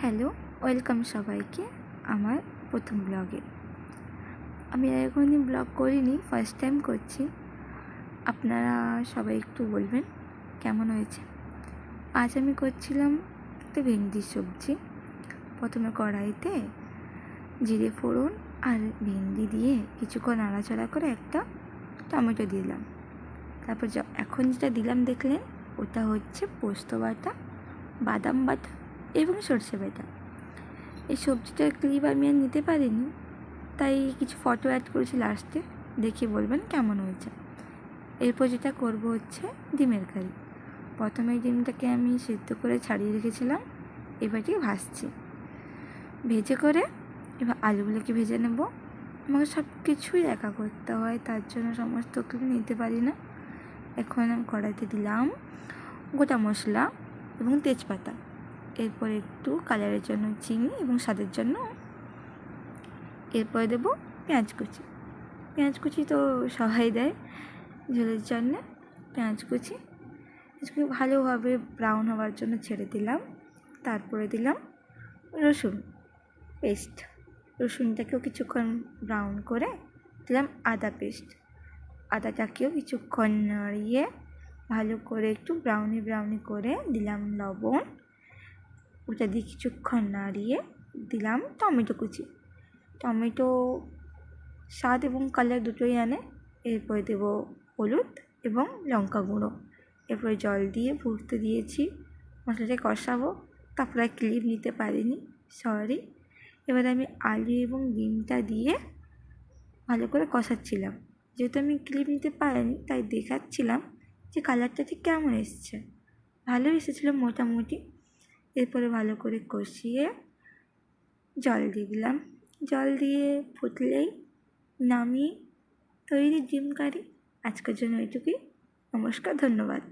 Hello, welcome সবাইকে আমার প্রথম ব্লগে। আমি কোনোদিন ব্লগ করিনি ফার্স্ট টাইম করছি। আপনারা সবাই একটু বলবেন, কেমন হয়েছে? আজ আমি করছিলাম একটা ভেন্ডির সবজি। প্রথমে কড়াইতে জিরে ফোড়ন আর ভেন্ডি দিয়ে কিছুক্ষণ নাড়াচাড়া করে একটা টমেটো দিলাম। তারপর এখন যেটা দিলাম দেখলেন, ওটা হচ্ছে পোস্ত বাটা, বাদাম বাটা এবং সর্ষে বাটা। এই সবজিটার ক্লিপ আমি আর নিতে পারিনি, তাই কিছু ফটো অ্যাড করেছি লাস্টে দেখে বলবেন কেমন হয়েছে। এরপর যেটা করব হচ্ছে ডিমের কারি। প্রথমে ডিমটাকে আমি সেদ্ধ করে ছাড়িয়ে রেখেছিলাম এবারটি ভাজছি। ভেজে করে এবার আলুগুলোকে ভেজে নেব। আমাকে সব কিছুই একা করতে হয়, তার জন্য সমস্ত ক্লিপ নিতে পারি না। এখন আমি কড়াইতে দিলাম গোটা মশলা এবং তেজপাতা। এরপর একটু কালারের জন্য চিনি এবং স্বাদের জন্য এরপরে দেবো পেঁয়াজ কুচি। পেঁয়াজ কুচি তো সবাই দেয় ঝোলের জন্য। পেঁয়াজ কুচি পেঁয়াজকে ভালোভাবে ব্রাউন হওয়ার জন্য ছেড়ে দিলাম। তারপরে দিলাম রসুন পেস্ট রসুনটাকেও কিছুক্ষণ ব্রাউন করে দিলাম আদা পেস্ট আদাটাকেও কিছুক্ষণ নাড়িয়ে ভালো করে একটু ব্রাউনি ব্রাউনি করে দিলাম লবণ। ওটা দিয়ে কিছুক্ষণ নাড়িয়ে দিলাম টমেটো কুচি। টমেটো স্বাদ এবং কালার দুটোই আনে। এরপরে দেবো হলুদ এবং লঙ্কা গুঁড়ো। এরপরে জল দিয়ে ভুটতে দিয়েছি। মশলাটা কষাবো। তারপরে ক্লিপ নিতে পারিনি সরি এবারে আমি আলু এবং ডিমটা দিয়ে ভালো করে কষাচ্ছিলাম। যেহেতু আমি ক্লিপ নিতে পারিনি, তাই দেখাচ্ছিলাম যে কালারটা ঠিক কেমন এসছে। ভালো এসেছিল মোটামুটি। এরপরে ভালো করে কষিয়ে জল দিয়ে দিলাম। জল দিয়ে ফুটলেই নামিয়ে তৈরি ডিম কারি। আজকের জন্য এটুকুই। নমস্কার, ধন্যবাদ।